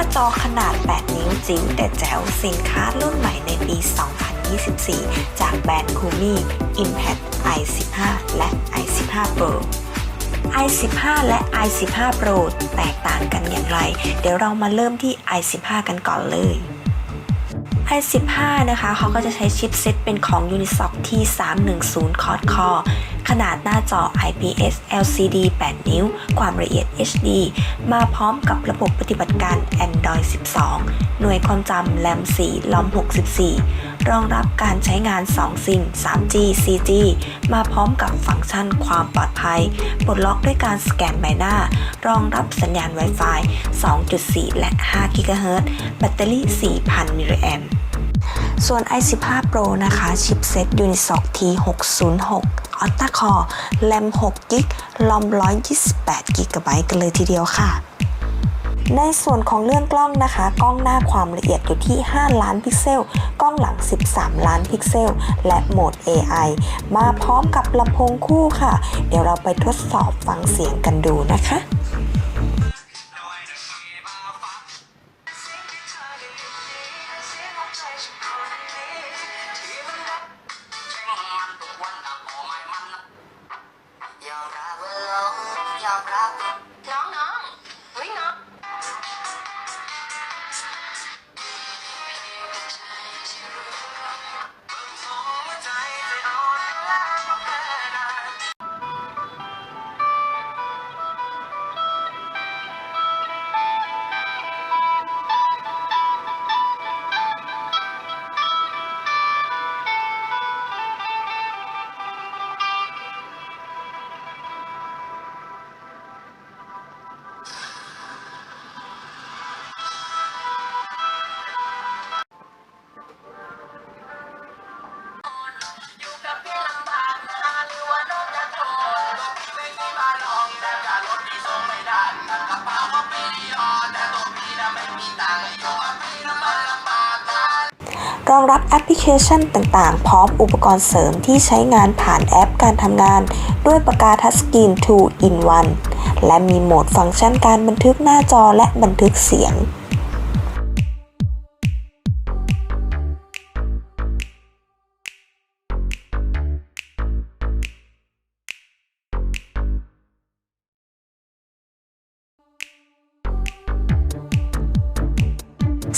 าจอขนาด 8 นิ้วจิ๋วแต่แจ๋วสินค้ารุ่นใหม่ในปี 2024 จากแบรนด์ Kumi Impact i15 และ i15 Pro i15 และ i15 Pro แตกต่างกันอย่างไร เดี๋ยวเรามาเริ่มที่ i15 กันก่อนเลย i15 นะคะเขาก็จะใช้ชิปเซตเป็นของ Unisoc T310 Quad Core ขนาดหน้าจอ IPS LCD 8 นิ้ว ความละเอียด HD มาพร้อมกับระบบปฏิบัติการ Android 12 หน่วยความจำ RAM 4 ROM 64 รองรับการใช้งาน 2 ซิม 3G 4G มาพร้อมกับฟังก์ชันความปลอดภัย ปลดล็อกด้วยการสแกนใบหน้า รองรับสัญญาณ Wi-Fi 2.4 และ 5 GHz แบตเตอรี่ 4,000 มิลลิแอมป์ส่วน i15 Pro นะคะ ชิปเซ็ต Unisoc T606 Octa Core RAM 6 g b ลอม128 g b กันเลยทีเดียวค่ะ ในส่วนของเรื่องกล้องนะคะ กล้องหน้าความละเอียดอยู่ที่ 5 ล้านพิกเซล กล้องหลัง 13 ล้านพิกเซล และโหมด AI มาพร้อมกับลำโพงคู่ค่ะ เดี๋ยวเราไปทดสอบฟังเสียงกันดูนะคะ รองรับแอปพลิเคชันต่าง ๆ พร้อมอุปกรณ์เสริมที่ใช้งานผ่านแอปการทำงาน ด้วยปากกาทัชสกรีน 2 in 1 และมีโหมดฟังก์ชันการบันทึกหน้าจอและบันทึกเสียง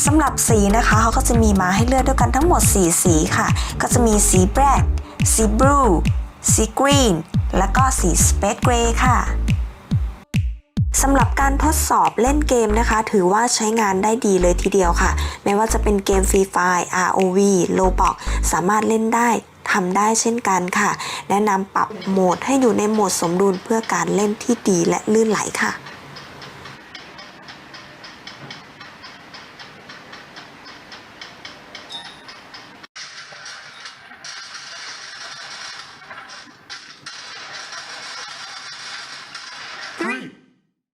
สำหรับสีนะคะเขาก็จะมีมาให้เลือกด้วยกันทั้งหมด 4 สีค่ะ ก็จะมีสีแบล็กสีบลูสีกรีนและก็สีสเปซเกรย์ค่ะสำหรับการทดสอบเล่นเกมนะคะ ถือว่าใช้งานได้ดีเลยทีเดียวค่ะ ไม่ว่าจะเป็นเกมฟรีไฟ ROV Roblox สามารถเล่นได้ทำได้เช่นกันค่ะ แนะนำปรับโหมดให้อยู่ในโหมดสมดุลเพื่อการเล่นที่ดีและลื่นไหลค่ะ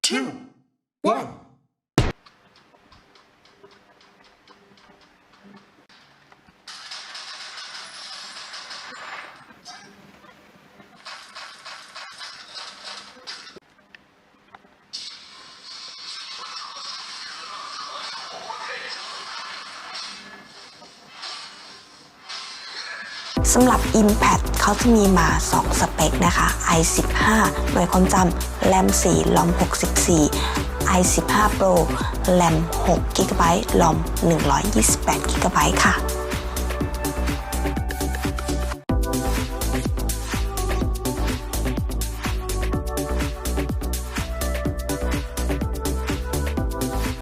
two, one. สำหรับ Impact เขาจะมีมา 2 สเปคนะคะ i15 หน่วยความจำ RAM 4 ROM 64 i15 Pro RAM 6 GB ROM 128 GB ค่ะ